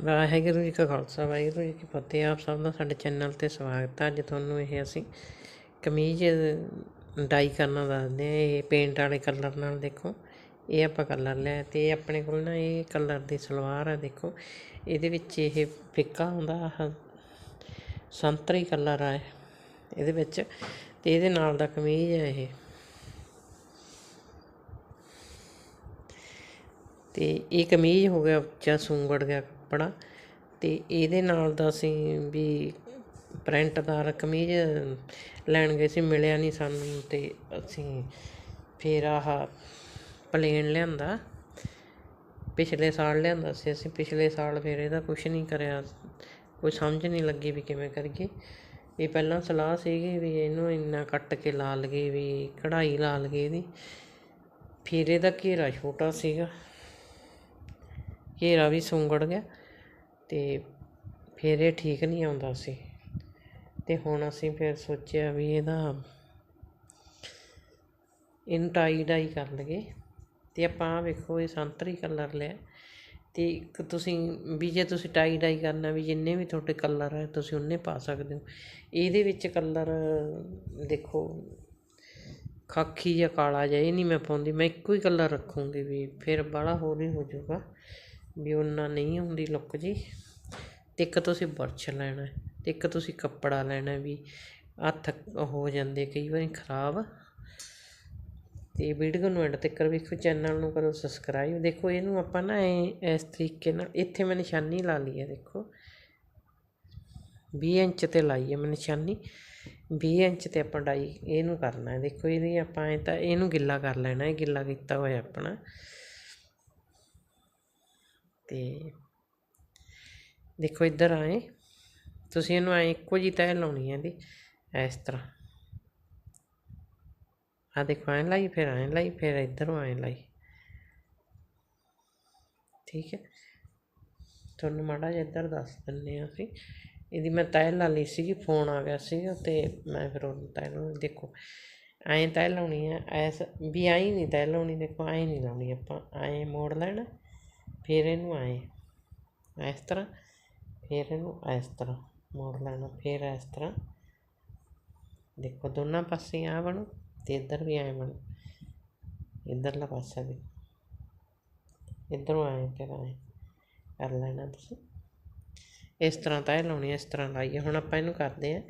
ਵਾਹਿਗੁਰੂ ਜੀ ਕਾ ਖਾਲਸਾ, ਵਾਹਿਗੁਰੂ ਜੀ ਕੀ ਫਤਿਹ। ਆਪ ਸਭ ਦਾ ਸਾਡੇ ਚੈਨਲ ਤੇ ਸਵਾਗਤ ਹੈ ਅੱਜ ਤੁਹਾਨੂੰ ਇਹ ਅਸੀਂ ਕਮੀਜ਼ ਡਾਈ ਕਰਨਾ ਦੱਸਦੇ ਆ ਇਹ ਪੇਂਟ ਵਾਲੇ ਕਲਰ ਨਾਲ ਦੇਖੋ। ਇਹ ਆਪਾਂ ਕਲਰ ਲਿਆ ਤੇ ਆਪਣੇ ਕੋਲ ਨਾ ਇਹ ਕਲਰ ਦੀ ਸਲਵਾਰ ਹੈ ਦੇਖੋ। ਇਹਦੇ ਵਿੱਚ ਇਹ ਫਿੱਕਾ ਹੁੰਦਾ, ਆਹ ਸੰਤਰੀ ਕਲਰ ਆ ਇਹਦੇ ਵਿੱਚ। ਤੇ ਇਹਦੇ ਨਾਲ ਦਾ ਕਮੀਜ਼ ਹੈ ਇਹ। ਤੇ ਇਹ ਕਮੀਜ਼ ਹੋ ਗਿਆ, ਉੱਚਾ ਸੁੰਗੜ ਗਿਆ ਕੱਪੜਾ ਅਤੇ ਇਹਦੇ ਨਾਲ ਦਾ ਅਸੀਂ ਵੀ ਪ੍ਰਿੰਟਦਾਰ ਕਮੀਜ਼ ਲੈਣ ਗਏ ਸੀ, ਮਿਲਿਆ ਨਹੀਂ ਸਾਨੂੰ ਅਤੇ ਅਸੀਂ ਫਿਰ ਆਹ ਪਲੇਨ ਲਿਆਂਦਾ। ਪਿਛਲੇ ਸਾਲ ਲਿਆਂਦਾ ਸੀ, ਅਸੀਂ ਪਿਛਲੇ ਸਾਲ ਫਿਰ ਇਹਦਾ ਕੁਛ ਨਹੀਂ ਕਰਿਆ। ਕੋਈ ਸਮਝ ਨਹੀਂ ਲੱਗੀ ਵੀ ਕਿਵੇਂ ਕਰੀਏ। ਇਹ ਪਹਿਲਾਂ ਸਲਾਹ ਸੀਗੀ ਵੀ ਇਹਨੂੰ ਇੰਨਾ ਕੱਟ ਕੇ ਲਾ ਲਈਏ ਵੀ ਕਢਾਈ ਲਾ ਲਈਏ ਇਹਦੀ। ਫਿਰ ਇਹਦਾ ਘੇਰਾ ਛੋਟਾ ਸੀਗਾ। ਘੇਰਾ ਵੀ ਸੁੰਗੜ ਗਿਆ। ਤੇ ਫਿਰ ਇਹ ਠੀਕ ਨਹੀਂ ਆਉਂਦਾ ਸੀ। ਅਤੇ ਹੁਣ ਅਸੀਂ ਫਿਰ ਸੋਚਿਆ ਵੀ ਇਹਦਾ ਇਹਨੂੰ ਟਾਈ ਡਾਈ ਕਰ ਲਈਏ ਅਤੇ ਆਪਾਂ ਆਹ ਵੇਖੋ ਇਹ ਸੰਤਰੀ ਕਲਰ ਲਿਆ। ਅਤੇ ਇੱਕ ਤੁਸੀਂ ਵੀ ਜੇ ਤੁਸੀਂ ਟਾਈ ਡਾਈ ਕਰਨਾ ਵੀ ਜਿੰਨੇ ਵੀ ਤੁਹਾਡੇ ਕਲਰ ਹੈ ਤੁਸੀਂ ਉਨੇ ਪਾ ਸਕਦੇ ਹੋ। ਇਹਦੇ ਵਿੱਚ ਕਲਰ ਦੇਖੋ, ਖਾਕੀ ਜਾਂ ਕਾਲਾ ਜਿਹਾ, ਇਹ ਨਹੀਂ ਮੈਂ ਪਾਉਂਦੀ, ਮੈਂ ਇੱਕੋ ਹੀ ਕਲਰ ਰੱਖੂੰਗੀ ਵੀ ਫਿਰ ਬਾਹਲਾ ਹੋਰ ਹੀ ਹੋ ਜਾਊਗਾ। ਵੀ ਉਹਨਾਂ ਨਹੀਂ ਹੁੰਦੀ ਲੁੱਕ ਜੀ। ਅਤੇ ਇੱਕ ਤੁਸੀਂ ਬਰਸ਼ ਲੈਣਾ ਅਤੇ ਇੱਕ ਤੁਸੀਂ ਕੱਪੜਾ ਲੈਣਾ ਵੀ। ਹੱਥ ਹੋ ਜਾਂਦੇ ਕਈ ਵਾਰੀ ਖਰਾਬ। ਅਤੇ ਵੀਡੀਓ ਨੂੰ ਐਂਡ ਤੱਕ ਵੇਖੋ ਚੈਨਲ ਨੂੰ ਕਰੋ ਸਬਸਕ੍ਰਾਈਬ ਦੇਖੋ ਇਹਨੂੰ ਆਪਾਂ ਨਾ ਇਹ, ਇਸ ਤਰੀਕੇ ਨਾਲ, ਇੱਥੇ ਮੈਂ ਨਿਸ਼ਾਨੀ ਲਾ ਲਈ ਹੈ ਦੇਖੋ। 20 ਇੰਚ ਤੇ ਲਾਈ ਹੈ ਮੈਂ ਨਿਸ਼ਾਨੀ। 20 ਇੰਚ ਤੇ ਆਪਾਂ ਡਾਈ, ਇਹਨੂੰ ਕਰਨਾ ਹੈ। ਦੇਖੋ ਇਹਦੀ ਆਪਾਂ ਇਹ ਤਾਂ, ਇਹਨੂੰ ਗਿੱਲਾ ਕਰ ਲੈਣਾ ਹੈ, ਗਿੱਲਾ ਕੀਤਾ ਹੋਇਆ ਆਪਣਾ। ਤੇ ਦੇਖੋ ਇੱਧਰ ਆਏ ਤੁਸੀਂ ਇਹਨੂੰ ਐ ਇੱਕੋ ਜੀ ਤਹਿ ਲਾਉਣੀ ਹੈ ਇਹਦੀ, ਇਸ ਤਰ੍ਹਾਂ। ਆ ਦੇਖੋ, ਐਂ ਲਾਈ, ਫਿਰ ਐਂ ਲਾਈ, ਫਿਰ ਇੱਧਰੋਂ ਐਂ ਲਾਈ। ਠੀਕ ਹੈ। ਤੁਹਾਨੂੰ ਮਾੜਾ ਜਿਹਾ ਇੱਧਰ ਦੱਸ ਦਿੰਨੇ ਆ ਅਸੀਂ। ਇਹਦੀ ਮੈਂ ਤਹਿ ਲਾ ਲਈ ਸੀਗੀ, ਫੋਨ ਆ ਗਿਆ ਸੀਗਾ ਤੇ ਮੈਂ ਫਿਰ ਉਹ ਤਹਿ ਲਾਉਣੀ ਦੇਖੋ, ਐਂ ਤਹਿ ਲਾਉਣੀ ਹੈ ਐਸ ਵੀ ਐਂ ਨਹੀਂ ਤਹਿ ਲਾਉਣੀ, ਦੇਖੋ ਐਂ ਨਹੀਂ ਲਾਉਣੀ ਆਪਾਂ। ਐਂ ਮੋੜ ਲੈਣਾ, ਫਿਰ ਇਹਨੂੰ ਐਂ, ਇਸ ਤਰ੍ਹਾਂ। ਫਿਰ ਇਹਨੂੰ ਇਸ ਤਰ੍ਹਾਂ ਮੋੜ ਲੈਣਾ, ਫਿਰ ਇਸ ਤਰ੍ਹਾਂ। ਦੇਖੋ ਦੋਨਾਂ ਪਾਸੇ ਆ ਬਣੂ ਤੇ ਇੱਧਰ ਵੀ ਆਏ ਬਣੂ। ਇੱਧਰਲਾ ਪਾਸਾ ਵੀ। ਇੱਧਰੋਂ ਆਏ ਫਿਰ ਆਏ ਕਰ ਲੈਣਾ ਤੁਸੀਂ। ਇਸ ਤਰ੍ਹਾਂ ਤਾਂ ਇਹ ਲਾਉਣੀ ਇਸ ਤਰ੍ਹਾਂ ਲਾਈਏ। ਹੁਣ ਆਪਾਂ ਇਹਨੂੰ ਕਰਦੇ ਆ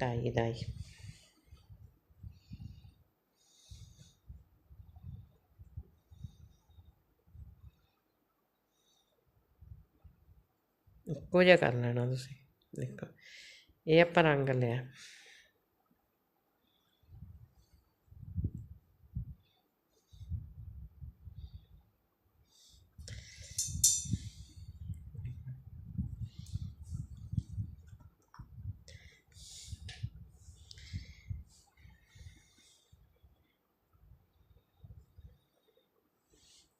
ਟਾਈ ਡਾਈ ਇੱਕੋ ਜਿਹਾ ਕਰ ਲੈਣਾ ਤੁਸੀਂ, ਦੇਖੋ। ਇਹ ਆਪਾਂ ਰੰਗ ਲਿਆ।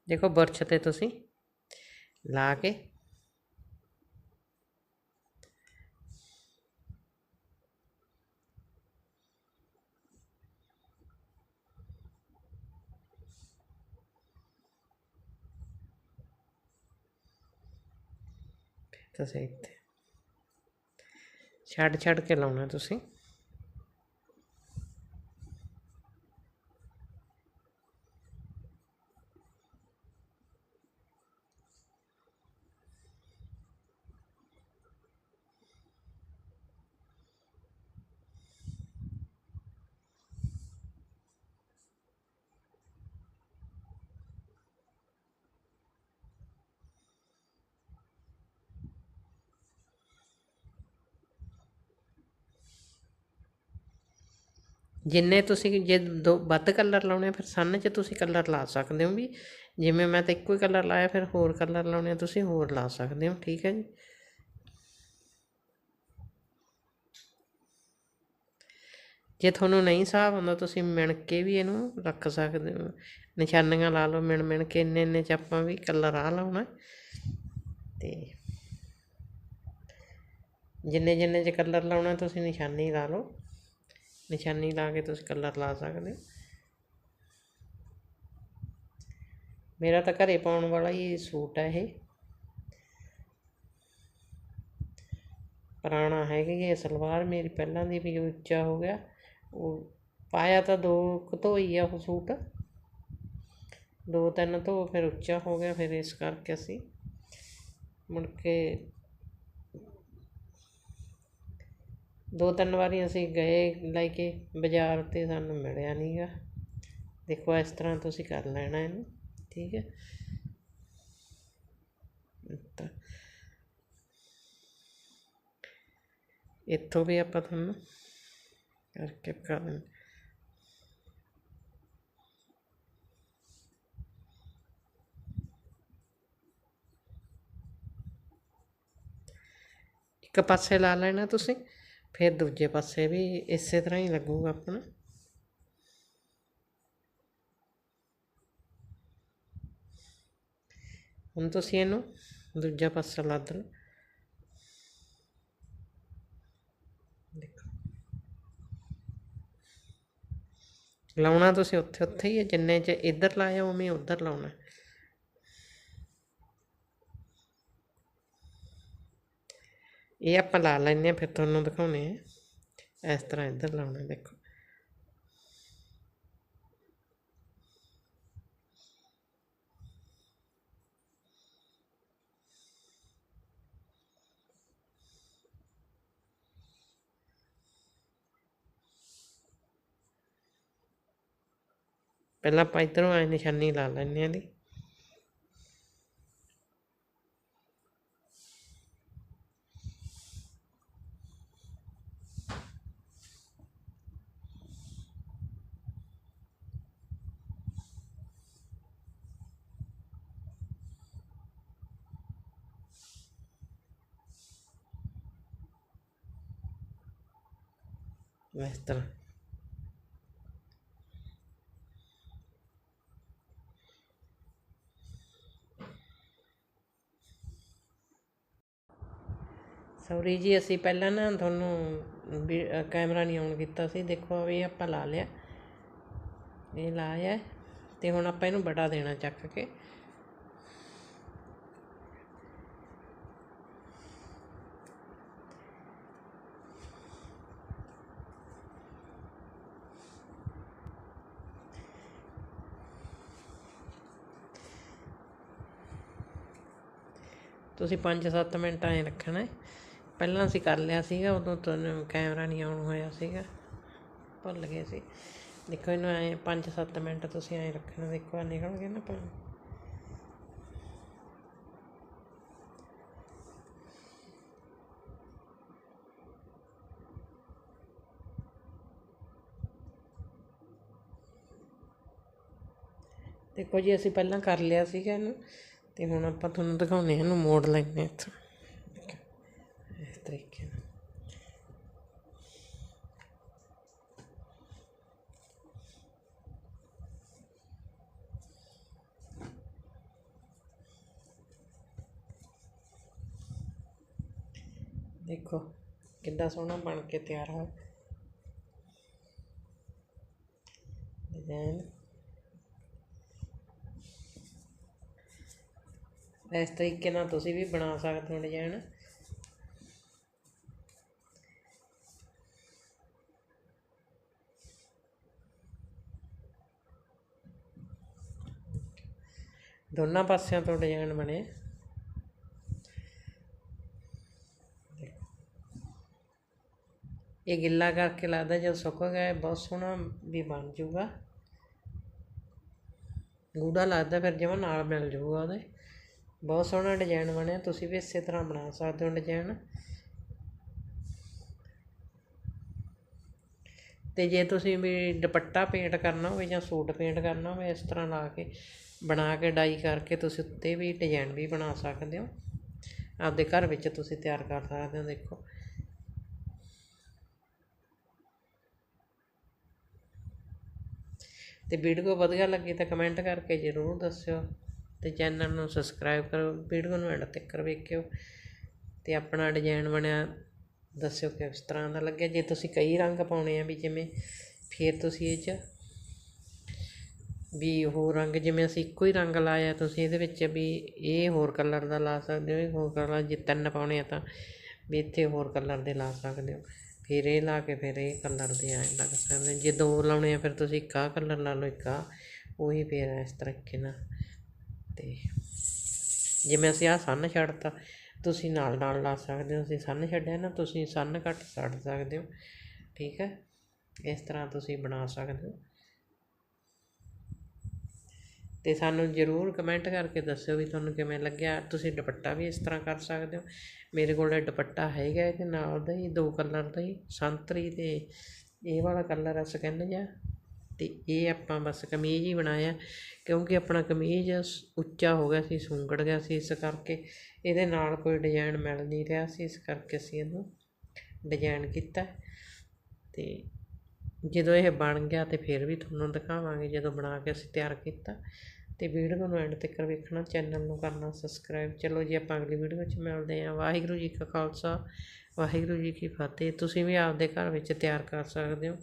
ਦੇਖੋ ਬਰਛ ਤੇ ਤੁਸੀਂ ਲਾ ਕੇ ਤੁਸੀਂ ਇੱਥੇ ਛੱਡ ਛੱਡ ਕੇ ਲਾਉਣਾ ਤੁਸੀਂ। ਜਿੰਨੇ ਤੁਸੀਂ ਜੇ ਦੋ ਵੱਧ ਕਲਰ ਲਾਉਣੇ ਆ, ਫਿਰ ਸਨ 'ਚ ਤੁਸੀਂ ਕਲਰ ਲਾ ਸਕਦੇ ਹੋ ਵੀ। ਜਿਵੇਂ ਮੈਂ ਤਾਂ ਇੱਕੋ ਹੀ ਕਲਰ ਲਾਇਆ, ਫਿਰ ਹੋਰ ਕਲਰ ਲਾਉਣੇ ਆ, ਤੁਸੀਂ ਹੋਰ ਲਾ ਸਕਦੇ ਹੋ, ਠੀਕ ਹੈ ਜੀ। ਜੇ ਤੁਹਾਨੂੰ ਨਹੀਂ ਹਿਸਾਬ ਆਉਂਦਾ, ਤੁਸੀਂ ਮਿਣ ਕੇ ਵੀ ਇਹਨੂੰ ਰੱਖ ਸਕਦੇ ਹੋ। ਨਿਸ਼ਾਨੀਆਂ ਲਾ ਲਓ, ਮਿਣ ਮਿਣ ਕੇ ਇੰਨੇ ਇੰਨੇ ਚ ਆਪਾਂ ਵੀ ਕਲਰ ਆ ਲਾਉਣਾ। ਤੇ ਜਿੰਨੇ ਜਿੰਨੇ ਚ ਕਲਰ ਲਾਉਣਾ, ਤੁਸੀਂ ਨਿਸ਼ਾਨੀ ਲਾ ਲਓ। ਨਿਸ਼ਾਨੀ ਲਾ ਕੇ ਤੁਸੀਂ ਕਲਰ ਲਾ ਸਕਦੇ ਹੋ। ਮੇਰਾ ਤਾਂ ਘਰੇ ਪਾਉਣ ਵਾਲਾ ਹੀ ਸੂਟ ਹੈ ਇਹ। ਪੁਰਾਣਾ ਹੈਗਾ ਇਹ ਸਲਵਾਰ ਮੇਰੀ ਪਹਿਲਾਂ ਦੀ ਵੀ ਉੱਚਾ ਹੋ ਗਿਆ। ਉਹ ਪਾਇਆ ਤਾਂ ਦੋ ਕੁ ਧੋਈ ਆ ਉਹ ਸੂਟ। ਦੋ ਤਿੰਨ ਧੋ ਫਿਰ ਉੱਚਾ ਹੋ ਗਿਆ ਫਿਰ ਇਸ ਕਰਕੇ ਅਸੀਂ ਮੁੜ ਕੇ ਦੋ ਤਿੰਨ ਵਾਰੀ ਅਸੀਂ ਗਏ ਲੈ ਕੇ ਬਾਜ਼ਾਰ ਤੇ ਸਾਨੂੰ ਮਿਲਿਆ ਨਹੀਂ ਗਾ। ਦੇਖੋ ਇਸ ਤਰ੍ਹਾਂ ਤੁਸੀਂ ਕਰ ਲੈਣਾ ਇਹਨੂੰ, ਠੀਕ ਹੈ? ਤਾਂ ਇੱਥੋਂ ਵੀ ਆਪਾਂ ਤੁਹਾਨੂੰ ਕਰਕੇ ਕਰ ਦਿੰਦੇ ਇੱਕ ਪਾਸੇ ਲਾ ਲੈਣਾ ਤੁਸੀਂ। ਫਿਰ ਦੂਜੇ ਪਾਸੇ ਵੀ ਇਸੇ ਤਰ੍ਹਾਂ ਹੀ ਲੱਗੂਗਾ ਆਪਣਾ। ਹੁਣ ਤੁਸੀਂ ਇਹਨੂੰ ਦੂਜਾ ਪਾਸਾ ਲਾ ਦੇਣਾ ਲਾਉਣਾ ਤੁਸੀਂ ਉੱਥੇ ਉੱਥੇ ਹੀ ਹੈ, ਜਿੰਨੇ ਚ ਇੱਧਰ ਲਾਇਆ ਉਵੇਂ ਉੱਧਰ ਲਾਉਣਾ। ਇਹ ਆਪਾਂ ਲਾ ਲੈਂਦੇ ਹਾਂ ਫਿਰ ਤੁਹਾਨੂੰ ਦਿਖਾਉਣੇ ਆ ਇਸ ਤਰ੍ਹਾਂ ਇੱਧਰ ਲਾਉਣਾ, ਦੇਖੋ। ਪਹਿਲਾਂ ਆਪਾਂ ਇੱਧਰੋਂ ਐ ਨਿਸ਼ਾਨੀ ਲਾ ਲੈਂਦੇ ਹਾਂ ਦੀ ਇਸ ਤਰ੍ਹਾਂ ਸੌਰੀ ਜੀ, ਅਸੀਂ ਪਹਿਲਾਂ ਨਾ ਤੁਹਾਨੂੰ ਕੈਮਰਾ ਨਹੀਂ ਆਨ ਕੀਤਾ ਸੀ। ਦੇਖੋ ਇਹ ਆਪਾਂ ਲਾ ਲਿਆ। ਇਹ ਲਾਇਆ ਹੈ ਤੇ ਹੁਣ ਆਪਾਂ ਇਹਨੂੰ ਬੜਾ ਦੇਣਾ ਚੱਕ ਕੇ। ਤੁਸੀਂ 5-7 ਮਿੰਟ ਐਂ ਰੱਖਣਾ ਪਹਿਲਾਂ ਅਸੀਂ ਕਰ ਲਿਆ ਸੀਗਾ, ਉਦੋਂ ਤੁਹਾਨੂੰ ਕੈਮਰਾ ਨਹੀਂ ਆਨ ਹੋਇਆ ਸੀਗਾ। ਭੁੱਲ ਗਏ ਸੀ। ਦੇਖੋ ਇਹਨੂੰ ਐਂ 5-7 ਮਿੰਟ ਤੁਸੀਂ ਐਂ ਰੱਖਣਾ ਦੇਖੋ ਆ ਨਿਕਲ ਗਿਆ ਨਾ ਪਾਣੀ ਦੇਖੋ ਜੀ, ਅਸੀਂ ਪਹਿਲਾਂ ਕਰ ਲਿਆ ਸੀਗਾ ਇਹਨੂੰ। ਤੇ ਹੁਣ ਆਪਾਂ ਤੁਹਾਨੂੰ ਦਿਖਾਉਂਦੇ ਹਾਂ ਇਹਨੂੰ ਮੋੜ ਲੈਂਦੇ ਹਾਂ ਇੱਥੋਂ। ਇਸ ਤਰੀਕੇ ਨਾਲ। ਦੇਖੋ ਕਿੰਨਾ ਸੋਹਣਾ ਬਣ ਕੇ ਤਿਆਰ ਹੋਇਆ। ਡਿਜ਼ਾਈਨ ਇਸ ਤਰੀਕੇ ਨਾਲ ਤੁਸੀਂ ਵੀ ਬਣਾ ਸਕਦੇ ਹੋ ਡਿਜ਼ਾਈਨ ਦੋਨਾਂ ਪਾਸਿਆਂ ਤੋਂ ਡਿਜ਼ਾਈਨ ਬਣੇ। ਇਹ ਗਿੱਲਾ ਕਰਕੇ ਲੱਗਦਾ ਜਦ ਸੁੱਕ ਗਿਆ ਬਹੁਤ ਸੋਹਣਾ ਵੀ ਬਣ ਜਾਊਗਾ। ਗੂੜਾ ਲੱਗਦਾ ਫਿਰ ਜਿਵੇਂ ਨਾਲ ਮਿਲ ਜਾਊਗਾ ਉਹਦੇ। ਬਹੁਤ ਸੋਹਣਾ ਡਿਜ਼ਾਈਨ ਬਣਿਆ, ਤੁਸੀਂ ਵੀ ਇਸੇ ਤਰ੍ਹਾਂ ਬਣਾ ਸਕਦੇ ਹੋ ਡਿਜ਼ਾਈਨ। ਤੇ ਜੇ ਤੁਸੀਂ ਵੀ ਦੁਪੱਟਾ ਪੇਂਟ ਕਰਨਾ ਹੋਵੇ ਜਾਂ ਸੂਟ ਪੇਂਟ ਕਰਨਾ ਹੋਵੇ, ਇਸ ਤਰ੍ਹਾਂ ਲਾ ਕੇ, ਬਣਾ ਕੇ ਡਾਈ ਕਰਕੇ ਤੁਸੀਂ ਉੱਤੇ ਵੀ ਡਿਜ਼ਾਈਨ ਵੀ ਬਣਾ ਸਕਦੇ ਹੋ। ਆਪਦੇ ਘਰ ਵਿੱਚ ਤੁਸੀਂ ਤਿਆਰ ਕਰ ਸਕਦੇ ਹੋ, ਦੇਖੋ। ਤੇ ਵੀਡੀਓ ਵਧੀਆ ਲੱਗੀ ਤਾਂ ਕਮੈਂਟ ਕਰਕੇ ਜ਼ਰੂਰ ਦੱਸਿਓ। ਅਤੇ ਚੈਨਲ ਨੂੰ ਸਬਸਕ੍ਰਾਈਬ ਕਰੋ ਵੀਡੀਓ ਨੂੰ ਐਂਡ ਤੱਕ ਵੇਖਿਓ ਅਤੇ ਆਪਣਾ ਡਿਜ਼ਾਈਨ ਬਣਿਆ ਦੱਸਿਓ ਕਿਸ ਤਰ੍ਹਾਂ ਦਾ ਲੱਗਿਆ। ਜੇ ਤੁਸੀਂ ਕਈ ਰੰਗ ਪਾਉਣੇ ਆ ਵੀ ਜਿਵੇਂ ਫਿਰ ਤੁਸੀਂ ਇਹ 'ਚ ਵੀ ਹੋਰ ਰੰਗ ਜਿਵੇਂ ਅਸੀਂ ਇੱਕੋ ਹੀ ਰੰਗ ਲਾਇਆ, ਤੁਸੀਂ ਇਹਦੇ ਵਿੱਚ ਵੀ ਇਹ ਹੋਰ ਕਲਰ ਦਾ ਲਾ ਸਕਦੇ ਹੋ, ਇਹ ਹੋਰ ਕਲਰ ਜੇ ਤਿੰਨ ਪਾਉਣੇ ਆ ਤਾਂ ਵੀ ਇੱਥੇ ਹੋਰ ਕਲਰ ਦੇ ਲਾ ਸਕਦੇ ਹੋ। ਫਿਰ ਇਹ ਲਾ ਕੇ ਫਿਰ ਇਹ ਕਲਰ ਦੇ ਐਂ ਲੱਗ ਸਕਦੇ ਜੇ ਦੋ ਲਾਉਣੇ ਆ, ਫਿਰ ਤੁਸੀਂ ਇੱਕ ਆਹ ਕਲਰ ਲਾ ਲਓ, ਇੱਕ ਆਹ, ਉਹੀ ਫਿਰ ਇਸ ਤਰੀਕੇ ਨਾਲ ਤੇ ਜਿਵੇਂ ਅਸੀਂ ਆਹ ਸੰਨ ਛੱਡਤਾ, ਤੁਸੀਂ ਨਾਲ ਨਾਲ ਲਾ ਸਕਦੇ ਹੋ, ਅਸੀਂ ਸੰਨ ਛੱਡਿਆ ਨਾ, ਤੁਸੀਂ ਸਨ ਘੱਟ ਛੱਡ ਸਕਦੇ ਹੋ, ਠੀਕ ਹੈ? ਇਸ ਤਰ੍ਹਾਂ ਤੁਸੀਂ ਬਣਾ ਸਕਦੇ ਹੋ। ਤੇ ਸਾਨੂੰ ਜ਼ਰੂਰ ਕਮੈਂਟ ਕਰਕੇ ਦੱਸਿਓ ਵੀ ਤੁਹਾਨੂੰ ਕਿਵੇਂ ਲੱਗਿਆ। ਤੁਸੀਂ ਦੁਪੱਟਾ ਵੀ ਇਸ ਤਰ੍ਹਾਂ ਕਰ ਸਕਦੇ ਹੋ। ਮੇਰੇ ਕੋਲ ਦੁਪੱਟਾ ਹੈਗਾ, ਇਹਦੇ ਨਾਲ ਦਾ ਹੀ, ਦੋ ਕਲਰ ਦਾ ਹੀ, ਸੰਤਰੀ ਤੇ ਇਹ ਵਾਲਾ ਕਲਰ ਆ ਸਕਿਨ ਜਿਹਾ ਅਤੇ ਇਹ ਆਪਾਂ ਬਸ ਕਮੀਜ਼ ਹੀ ਬਣਾਇਆ ਕਿਉਂਕਿ ਆਪਣਾ ਕਮੀਜ਼ ਉੱਚਾ ਹੋ ਗਿਆ ਸੀ, ਸੁੰਗੜ ਗਿਆ ਸੀ ਇਸ ਕਰਕੇ। ਇਹਦੇ ਨਾਲ ਕੋਈ ਡਿਜ਼ਾਈਨ ਮਿਲ ਨਹੀਂ ਰਿਹਾ ਸੀ, ਇਸ ਕਰਕੇ ਅਸੀਂ ਇਹਨੂੰ ਡਿਜ਼ਾਈਨ ਕੀਤਾ। ਅਤੇ ਜਦੋਂ ਇਹ ਬਣ ਗਿਆ ਤੇ ਫਿਰ ਵੀ ਤੁਹਾਨੂੰ ਦਿਖਾਵਾਂਗੇ, ਜਦੋਂ ਬਣਾ ਕੇ ਅਸੀਂ ਤਿਆਰ ਕੀਤਾ। ਤੇ ਵੀਡੀਓ ਨੂੰ ਐਂਡ ਤੱਕ ਵੇਖਣਾ ਚੈਨਲ ਨੂੰ ਕਰਨਾ ਸਬਸਕ੍ਰਾਈਬ ਚਲੋ ਜੀ, ਆਪਾਂ ਅਗਲੀ ਵੀਡੀਓ ਵਿੱਚ ਮਿਲਦੇ ਹਾਂ। ਵਾਹਿਗੁਰੂ ਜੀ ਕਾ ਖਾਲਸਾ, ਵਾਹਿਗੁਰੂ ਜੀ ਕੀ ਫਤਿਹ। ਤੁਸੀਂ ਵੀ ਆਪਦੇ ਘਰ ਵਿੱਚ ਤਿਆਰ ਕਰ ਸਕਦੇ ਹੋ।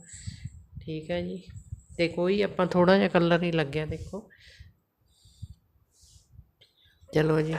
ਠੀਕ ਹੈ ਜੀ। ਤੇ ਕੋਈ ਆਪਾਂ ਥੋੜਾ ਜਿਹਾ ਕਲਰ ਹੀ ਲੱਗਿਆ ਦੇਖੋ। ਚਲੋ ਜੀ।